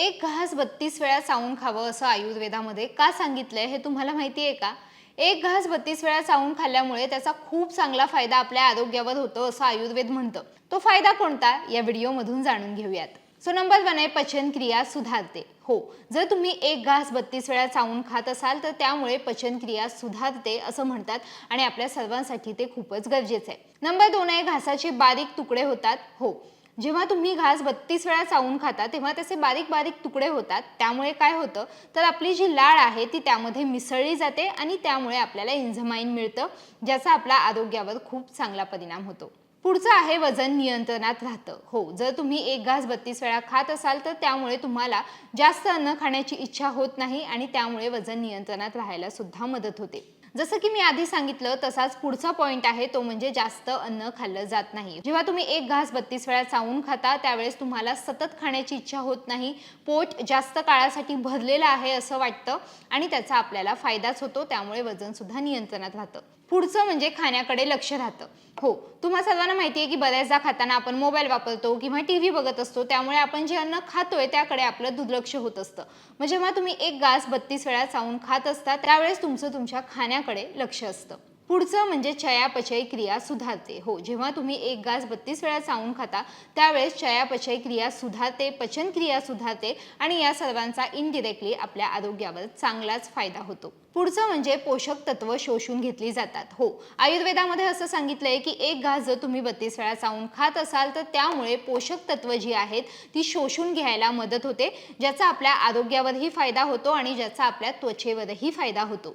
एक घास बत्तीस वेळा चावून खावं असं आयुर्वेदामध्ये का सांगितलंय हे तुम्हाला माहिती आहे का? एक घास बत्तीस वेळा चावून खाल्ल्यामुळे त्याचा खूप चांगला फायदा आपल्या आरोग्यावर होतो असं आयुर्वेद म्हणतं. तो फायदा कोणता? या व्हिडिओमधून जाणून घेऊयात. सो नंबर वन आहे पचनक्रिया सुधारते. हो जर तुम्ही एक घास बत्तीस वेळा चावून खात असाल तर त्यामुळे पचनक्रिया सुधारते असं म्हणतात आणि आपल्या सर्वांसाठी ते खूपच गरजेचं आहे. नंबर दोन आहे घासाचे बारीक तुकडे होतात. हो जेव्हा तुम्ही घास बत्तीस वेळा चावून खाता तेव्हा त्याचे बारीक बारीक तुकडे होतात. त्यामुळे काय होतं? तर आपली जी लाळ आहे ती त्यामध्ये मिसळली जाते आणि त्यामुळे आपल्याला इंझमाइन मिळतं ज्याचा आपल्या आरोग्यावर खूप चांगला परिणाम होतो. पुढचं आहे वजन नियंत्रणात राहतं. हो जर तुम्ही एक घास बत्तीस वेळा खात असाल तर त्यामुळे तुम्हाला जास्त अन्न खाण्याची इच्छा होत नाही आणि त्यामुळे वजन नियंत्रणात राहायला सुद्धा मदत होते. जसं की मी आधी सांगितलं तसाच पुढचा पॉईंट आहे तो म्हणजे जास्त अन्न खाल्लं जात नाही. जेव्हा तुम्ही एक घास बत्तीस वेळा चावून खाता त्यावेळेस तुम्हाला सतत खाण्याची इच्छा होत नाही. पोट जास्त काळासाठी भरलेलं आहे असं वाटतं आणि त्याचा आपल्याला फायदाच होतो त्यामुळे वजन सुद्धा नियंत्रणात राहतं. पुढचं म्हणजे खाण्याकडे लक्ष राहतं. हो तुम्हा सर्वांना माहिती आहे की बऱ्याचदा खाताना आपण मोबाईल वापरतो किंवा टी व्ही बघत असतो त्यामुळे आपण जे अन्न खातोय त्याकडे आपलं दुर्लक्ष होत असतं. मग जेव्हा तुम्ही एक घास बत्तीस वेळा चावून खात असता त्यावेळेस तुमचं तुमच्या खाण्या खाण्याकडे लक्ष असतं. पुढचं म्हणजे चयापचय क्रिया सुधारते. हो जेव्हा तुम्ही एक घास बत्तीस वेळा चावून खाता त्यावेळेस चयापचय क्रिया सुधारते पचन क्रिया सुधारते आणि या सर्वांचा इनडिरेक्टली आपल्या आरोग्यावर चांगलाच फायदा होतो. पुढचं म्हणजे पोषक तत्व शोषून घेतली जातात. हो आयुर्वेदामध्ये असं सांगितलंय की एक घास जर तुम्ही बत्तीस वेळा चावून खात असाल तर त्यामुळे पोषक तत्व जी आहेत ती शोषून घ्यायला मदत होते ज्याचा आपल्या आरोग्यावरही फायदा होतो आणि ज्याचा आपल्या त्वचेवरही फायदा होतो.